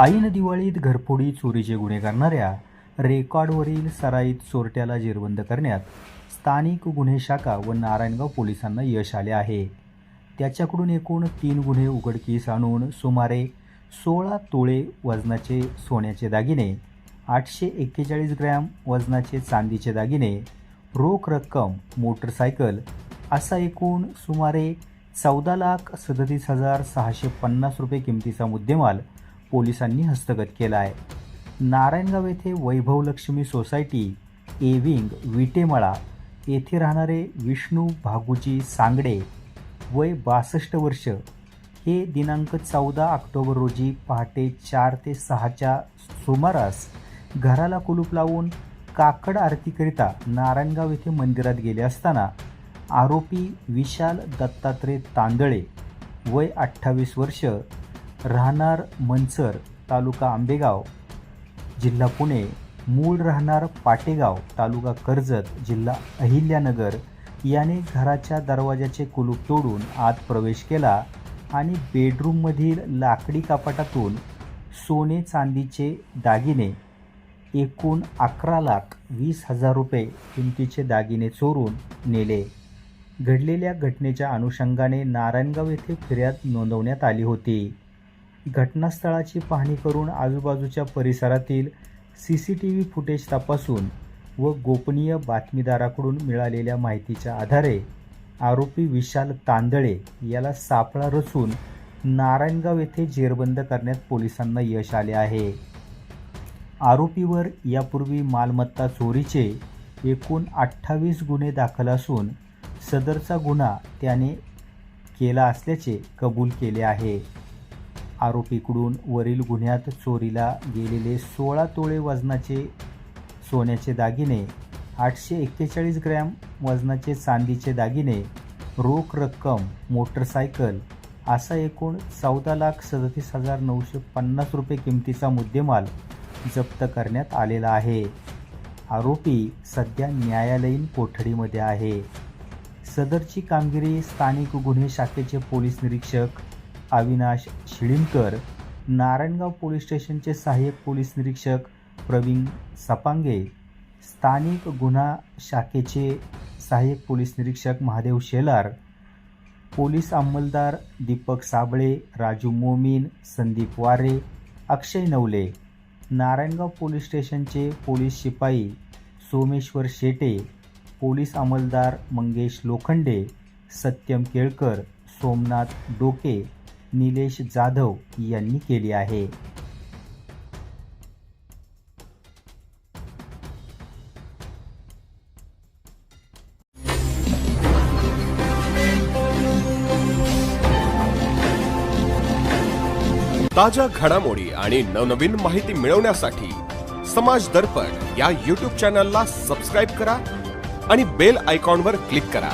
ऐन दिवाळीत घरफोडी चोरीचे गुन्हे करणाऱ्या रेकॉर्डवरील सराईत चोरट्याला जेरबंद करण्यात स्थानिक गुन्हे शाखा व नारायणगाव पोलिसांना यश आले आहे. त्याच्याकडून एकूण तीन गुन्हे उघडकीस आणून सुमारे सोळा तोळे वजनाचे सोन्याचे दागिने आठशे एक्केचाळीस ग्रॅम वजनाचे चांदीचे दागिने रोख रक्कम मोटरसायकल असा एकूण सुमारे चौदा लाख सदतीस हजार सहाशे पन्नास रुपये किमतीचा मुद्देमाल पोलिसांनी हस्तगत केला आहे नारायणगाव येथे वैभवलक्ष्मी सोसायटी एविंग विटेमळा येथे राहणारे विष्णू भागुजी सांगडे वय बासष्ट वर्ष. हे दिनांक चौदा ऑक्टोबर रोजी पहाटे चार ते सहाच्या सुमारास घराला कुलूप लावून काकड आरतीकरिता नारायणगाव येथे मंदिरात गेले असताना आरोपी विशाल दत्तात्रय तांदळे वय अठ्ठावीस वर्ष राहणार मनसर तालुका आंबेगाव जिल्हा पुणे मूळ राहणार पाटेगाव तालुका कर्जत जिल्हा अहिल्यानगर याने घराच्या दरवाजाचे कुलूप तोडून आत प्रवेश केला आणि बेडरूममधील लाकडी कपाटातून सोने चांदीचे दागिने एकूण अकरा लाख वीस हजार रुपये किमतीचे दागिने चोरून नेले. घडलेल्या घटनेच्या अनुषंगाने नारायणगाव येथे फिर्याद नोंदवण्यात आली होती. घटनास्थळाची पाहणी करून आजूबाजूच्या परिसरातील C C T V footage तपासून व गोपनीय बातमीदाराकडून मिळालेल्या माहितीच्या आधारे आरोपी विशाल तांदळे याला सापळा रचून नारायणगाव येथे जेरबंद करण्यात पोलिसांना यश आले आहे. आरोपीवर यापूर्वी मालमत्ता चोरीचे एकूण अठ्ठावीस गुन्हे दाखल असून सदरचा गुन्हा त्याने केला असल्याचे कबूल केले आहे. आरोपीकडून वरील गुन्ह्यात चोरीला गेलेले सोळा तोळे वजनाचे सोन्याचे दागिने आठशे एक्केचाळीस ग्रॅम वजनाचे चांदीचे दागिने रोख रक्कम मोटरसायकल असा एकूण चौदा लाख सदतीस हजार नऊशे पन्नास रुपये किमतीचा मुद्देमाल जप्त करण्यात आलेला आहे. आरोपी सध्या न्यायालयीन कोठडीमध्ये आहे. सदरची कामगिरी स्थानिक गुन्हे शाखेचे पोलीस निरीक्षक अविनाश शिळीमकर नारायणगाव पोलीस स्टेशनचे सहाय्यक पोलीस निरीक्षक प्रवीण सपांगे स्थानिक गुन्हा शाखेचे सहाय्यक पोलीस निरीक्षक महादेव शेलार पोलीस अंमलदार दीपक साबळे राजू मोमीन संदीप वारे अक्षय नवले नारायणगाव पोलीस स्टेशनचे पोलीस शिपाई सोमेश्वर शेटे पोलीस अंमलदार मंगेश लोखंडे सत्यम केळकर सोमनाथ डोके निलेश जाधव यांनी केली आहे. ताज्या घडामोडी आणि नवनवीन माहिती मिळवण्यासाठी समाज दर्पण या युट्यूब चॅनलला सबस्क्राईब करा आणि बेल आयकॉनवर क्लिक करा.